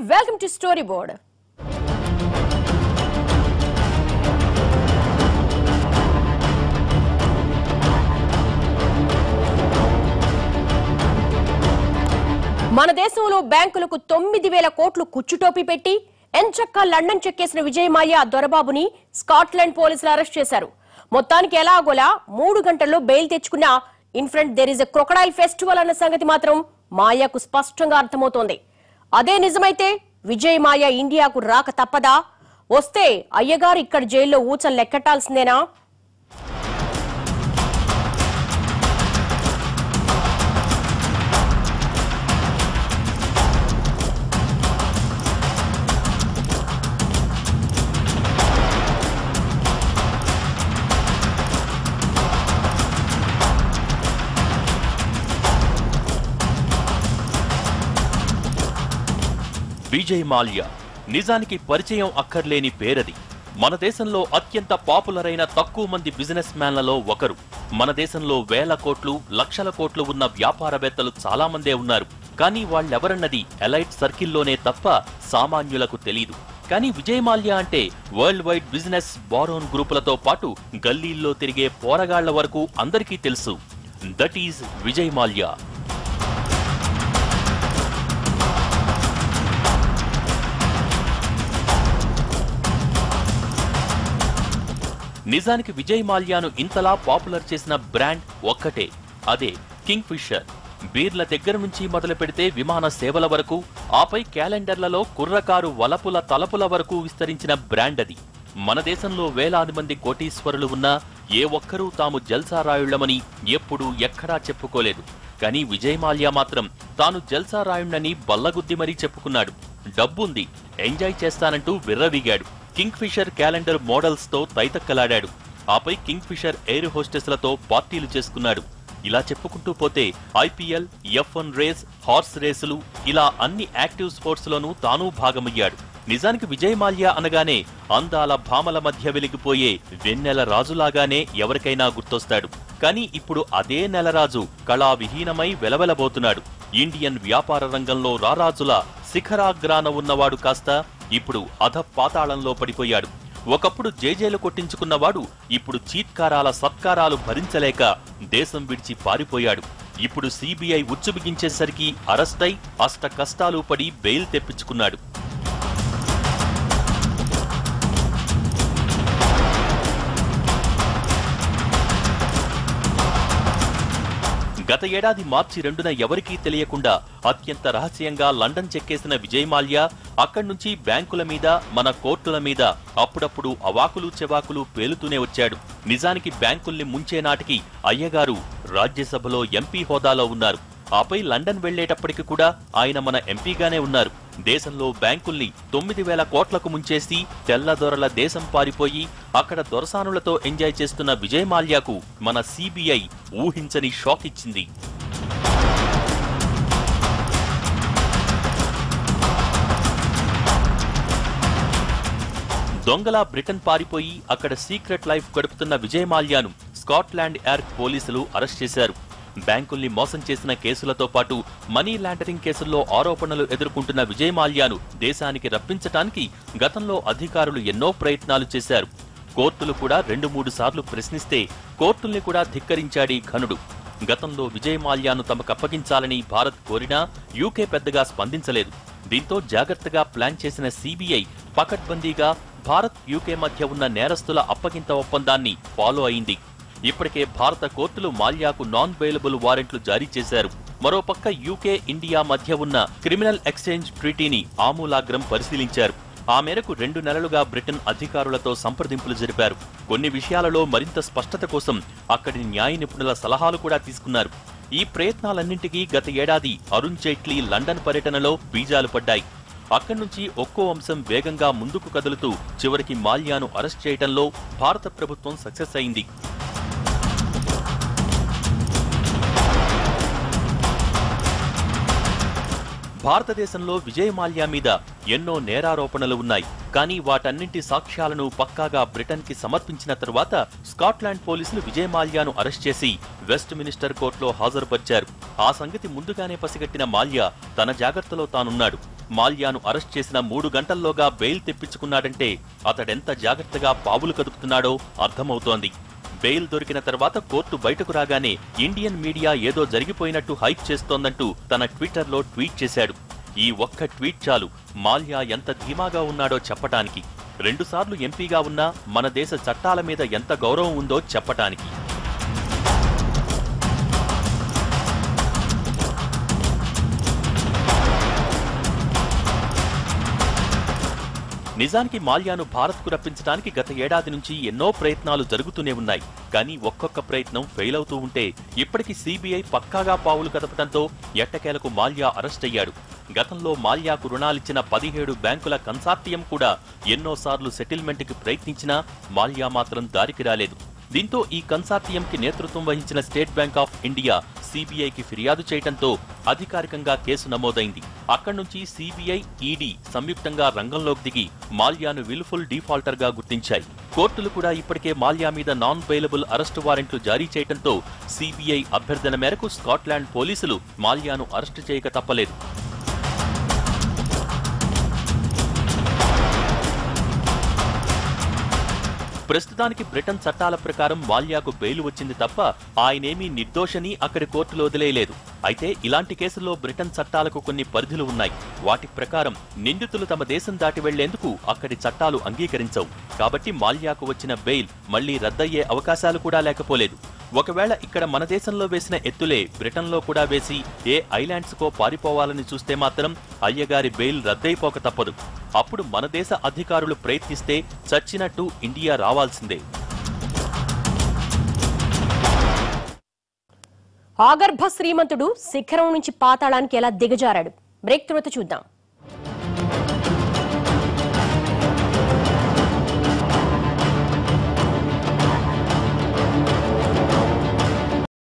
Welcome to story board. మన దేశంలో బ్యాంకులకు తొమ్మిది వేల కోట్లు కుచ్చుటోపీ పెట్టి ఎంచక్క లండన్ చెక్కేసిన విజయమాల్య దొరబాబుని స్కాట్లాండ్ పోలీసులు అరెస్ట్ చేశారు. మొత్తానికి ఎలాగోలా మూడు గంటల్లో బెయిల్ తెచ్చుకున్న in front there is a crocodile festival అన్న సంగతి మాత్రం మాయాకు స్పష్టంగా అర్థమవుతోంది. అదే నిజమైతే విజయ్ మాయ ఇండియాకు రాక తప్పదా? వస్తే అయ్యగారు ఇక్కడ జైల్లో ఊచలు లెక్కటాల్సిందేనా విజయ్ మాల్యా. నిజానికి పరిచయం అక్కర్లేని పేరది. మన దేశంలో అత్యంత పాపులర్ అయిన తక్కువ మంది బిజినెస్ మ్యాన్లలో ఒకరు. మన దేశంలో వేల కోట్లు లక్షల కోట్లు ఉన్న వ్యాపారవేత్తలు చాలా మందే ఉన్నారు. కానీ వాళ్ళెవరన్నది ఎలైట్ సర్కిల్లోనే తప్ప సామాన్యులకు తెలీదు. కానీ విజయ్ మాల్యా అంటే వరల్డ్ వైడ్ బిజినెస్ బారోన్ గ్రూపులతో పాటు గల్లీల్లో తిరిగే పోరగాళ్ళ వరకు అందరికీ తెలుసు. That is Vijay Mallya. నిజానికి విజయ్ మాల్యాను ఇంతలా పాపులర్ చేసిన బ్రాండ్ ఒక్కటే. అదే కింగ్ ఫిషర్ బీర్ల దగ్గర నుంచి మొదలు పెడితే విమాన సేవల వరకు ఆపై క్యాలెండర్లలో కుర్రకారు వలపుల తలపుల వరకు విస్తరించిన బ్రాండ్ అది. మన దేశంలో వేలాది మంది కోటీశ్వరులు ఉన్నా ఏ ఒక్కరూ తాము జల్సారాయుళ్ళమని ఎప్పుడూ ఎక్కడా చెప్పుకోలేదు. కానీ విజయ్ మాల్యా మాత్రం తాను జల్సారాయుణ్ణని బల్లగుద్ది మరీ చెప్పుకున్నాడు. డబ్బుంది ఎంజాయ్ చేస్తానంటూ విర్రవీగాడు. కింగ్ ఫిషర్ క్యాలెండర్ మోడల్స్తో తైతక్కలాడాడు. ఆపై కింగ్ ఫిషర్ ఎయిర్ హోస్టెస్లతో పార్టీలు చేసుకున్నాడు. ఇలా చెప్పుకుంటూ పోతే IPL F one race horse రేసులు ఇలా అన్ని యాక్టివ్ స్పోర్ట్స్లోనూ తానూ భాగమయ్యాడు. నిజానికి విజయ్ మాల్యా అనగానే అందాల భామల మధ్య వెలిగిపోయే వెన్నెల రాజులాగానే ఎవరికైనా గుర్తొస్తాడు. కానీ ఇప్పుడు అదే నెలరాజు కళావిహీనమై వెలవెలబోతున్నాడు. ఇండియన్ వ్యాపార రంగంలో రారాజుల శిఖరాగ్రాన ఉన్నవాడు కాస్త ఇప్పుడు అధ పాతాళంలో పడిపోయాడు. ఒకప్పుడు జేజేలు కొట్టించుకున్నవాడు ఇప్పుడు చీత్కారాల సత్కారాలు భరించలేక దేశం విడిచి పారిపోయాడు. ఇప్పుడు సిబిఐ ఉచ్చుబిగించేసరికి అరెస్టై అష్ట కష్టాలు పడి బెయిల్ తెప్పించుకున్నాడు. గత ఏడాది మార్చి రెండున ఎవరికీ తెలియకుండా అత్యంత రహస్యంగా లండన్ చెక్కేసిన విజయ్ మాల్యా అక్కడి నుంచి బ్యాంకుల మీద మన కోర్టుల మీద అప్పుడప్పుడు అవాకులు చెవాకులు పేలుతూనే వచ్చాడు. నిజానికి బ్యాంకుల్ని ముంచే నాటికి అయ్యగారు రాజ్యసభలో ఎంపీ హోదాలో ఉన్నారు. ఆపై లండన్ వెళ్ళేటప్పటికి కూడా ఆయన మన ఎంపీగానే ఉన్నారు. దేశంలో బ్యాంకుల్ని తొమ్మిది వేల కోట్లకు ముంచేసి తెల్లదొరల దేశం పారిపోయి అక్కడ దొరసానులతో ఎంజాయ్ చేస్తున్న విజయ్ మాల్యాకు మన సిబిఐ ఊహించని షాక్ ఇచ్చింది. దొంగలా బ్రిటన్ పారిపోయి అక్కడ సీక్రెట్ లైఫ్ గడుపుతున్న విజయ్ మాల్యాను స్కాట్లాండ్ యార్డ్ పోలీసులు అరెస్ట్ చేశారు. బ్యాంకుల్ని మోసం చేసిన కేసులతో పాటు మనీ లాండరింగ్ కేసుల్లో ఆరోపణలు ఎదుర్కొంటున్న విజయ్ మాల్యాను దేశానికి రప్పించటానికి గతంలో అధికారులు ఎన్నో ప్రయత్నాలు చేశారు. కోర్టులు కూడా రెండు మూడు సార్లు ప్రశ్నిస్తే కోర్టుల్ని కూడా ధిక్కరించాడీ ఘనుడు. గతంలో విజయ్ మాల్యాను తమకు భారత్ కోరినా యూకే పెద్దగా స్పందించలేదు. దీంతో జాగ్రత్తగా ప్లాన్ చేసిన సిబిఐ పకడ్బందీగా భారత్ యూకే మధ్య ఉన్న నేరస్తుల అప్పగింత ఒప్పందాన్ని ఫాలో అయింది. ఇప్పటికే భారత కోర్టులు మాల్యాకు నాన్ బెయిలబుల్ వారెంట్లు జారీ చేశారు. మరోపక్క యూకే ఇండియా మధ్య ఉన్న క్రిమినల్ ఎక్స్చేంజ్ ట్రీటీని ఆమూలాగ్రం పరిశీలించారు. ఆ మేరకు రెండు నెలలుగా బ్రిటన్ అధికారులతో సంప్రదింపులు జరిపారు. కొన్ని విషయాలలో మరింత స్పష్టత కోసం అక్కడి న్యాయ నిపుణుల సలహాలు కూడా తీసుకున్నారు. ఈ ప్రయత్నాలన్నింటికీ గత ఏడాది అరుణ్ జైట్లీ లండన్ పర్యటనలో బీజాలు పడ్డాయి. అక్కడి నుంచి ఒక్కో అంశం వేగంగా ముందుకు కదులుతూ చివరికి మాల్యాను అరెస్ట్ చేయడంలో భారత ప్రభుత్వం సక్సెస్ అయింది. భారతదేశంలో విజయ్ మాల్యా మీద ఎన్నో నేరారోపణలు ఉన్నాయి. కానీ వాటన్నింటి సాక్ష్యాలను పక్కాగా బ్రిటన్కి సమర్పించిన తరువాత స్కాట్లాండ్ పోలీసులు విజయ్ మాల్యాను అరెస్ట్ చేసి వెస్ట్ మినిస్టర్ కోర్టులో హాజరుపరిచారు. ఆ సంగతి ముందుగానే పసిగట్టిన మాల్యా తన జాగ్రత్తలో తానున్నాడు. మాల్యాను అరెస్ట్ చేసిన మూడు గంటల్లోగా బెయిల్ తెప్పించుకున్నాడంటే అతడెంత జాగ్రత్తగా పావులు కదుపుతున్నాడో అర్థమవుతోంది. బెయిల్ దొరికిన తర్వాత కోర్టు బయటకు రాగానే ఇండియన్ మీడియా ఏదో జరిగిపోయినట్టు హైప్ చేస్తోందంటూ తన ట్విట్టర్లో ట్వీట్ చేశాడు. ఈ ఒక్క ట్వీట్ చాలు. మాల్యా ఎంత ధీమాగా ఉన్నాడో చెప్పటానికి. రెండుసార్లు ఎంపీగా ఉన్నా మన దేశ చట్టాల మీద ఎంత గౌరవం ఉందో చెప్పటానికి. నిజానికి మాల్యాను భారత్కు రప్పించడానికి గత ఏడాది నుంచి ఎన్నో ప్రయత్నాలు జరుగుతూనే ఉన్నాయి. కానీ ఒక్కొక్క ప్రయత్నం ఫెయిల్ అవుతూ ఉంటే ఇప్పటికీ సీబీఐ పక్కాగా పావులు కదపడంతో ఎట్టకేలకు మాల్యా అరెస్ట్ అయ్యాడు. గతంలో మాల్యాకు రుణాలిచ్చిన పదిహేడు బ్యాంకుల కన్సార్టియం కూడా ఎన్నోసార్లు సెటిల్మెంట్కి ప్రయత్నించినా మాల్యా మాత్రం దారికి రాలేదు. దీంతో ఈ కన్సార్టియంకి నేతృత్వం వహించిన స్టేట్ బ్యాంక్ ఆఫ్ ఇండియా సిబిఐకి ఫిర్యాదు చేయడంతో అధికారికంగా కేసు నమోదైంది. అక్కడి నుంచి సిబిఐ ఈడీ సంయుక్తంగా రంగంలోకి దిగి మాల్యాను విల్ఫుల్ డిఫాల్టర్గా గుర్తించాయి. కోర్టులు కూడా ఇప్పటికే మాల్యా మీద నాన్ బెయిలబుల్ అరెస్టు వారెంట్లు జారీ చేయడంతో సిబిఐ అభ్యర్థన మేరకు స్కాట్లాండ్ పోలీసులు మాల్యాను అరెస్టు చేయక తప్పలేదు. ప్రస్తుతానికి బ్రిటన్ చట్టాల ప్రకారం మాల్యాకు బెయిల్ వచ్చింది తప్ప ఆయనేమీ నిర్దోషని అక్కడి కోర్టులో వదిలేయలేదు. అయితే ఇలాంటి కేసుల్లో బ్రిటన్ చట్టాలకు కొన్ని పరిధులు ఉన్నాయి. వాటి ప్రకారం నిందితులు తమ దేశం దాటి వెళ్ళేందుకు అక్కడి చట్టాలు అంగీకరించవు. కాబట్టి మాల్యాకు వచ్చిన బెయిల్ మళ్ళీ రద్దయ్యే అవకాశాలు కూడా లేకపోలేదు. ఒకవేళ ఇక్కడ మన దేశంలో వేసిన ఎత్తులే బ్రిటన్లో కూడా వేసి ఏ ఐలాండ్స్కో పారిపోవాలని చూస్తే మాత్రం అయ్యగారి బెయిల్ రద్దయిపోక తప్పదు. అప్పుడు మన దేశ అధికారులు ప్రయత్నిస్తే చచ్చినట్టు ఇండియా రావాల్సిందే. ఆగర్భ శ్రీమంతుడు శిఖరం నుంచి పాతాళానికి ఎలా దిగజారాడు? బ్రేక్ తర్వాత చూద్దాం.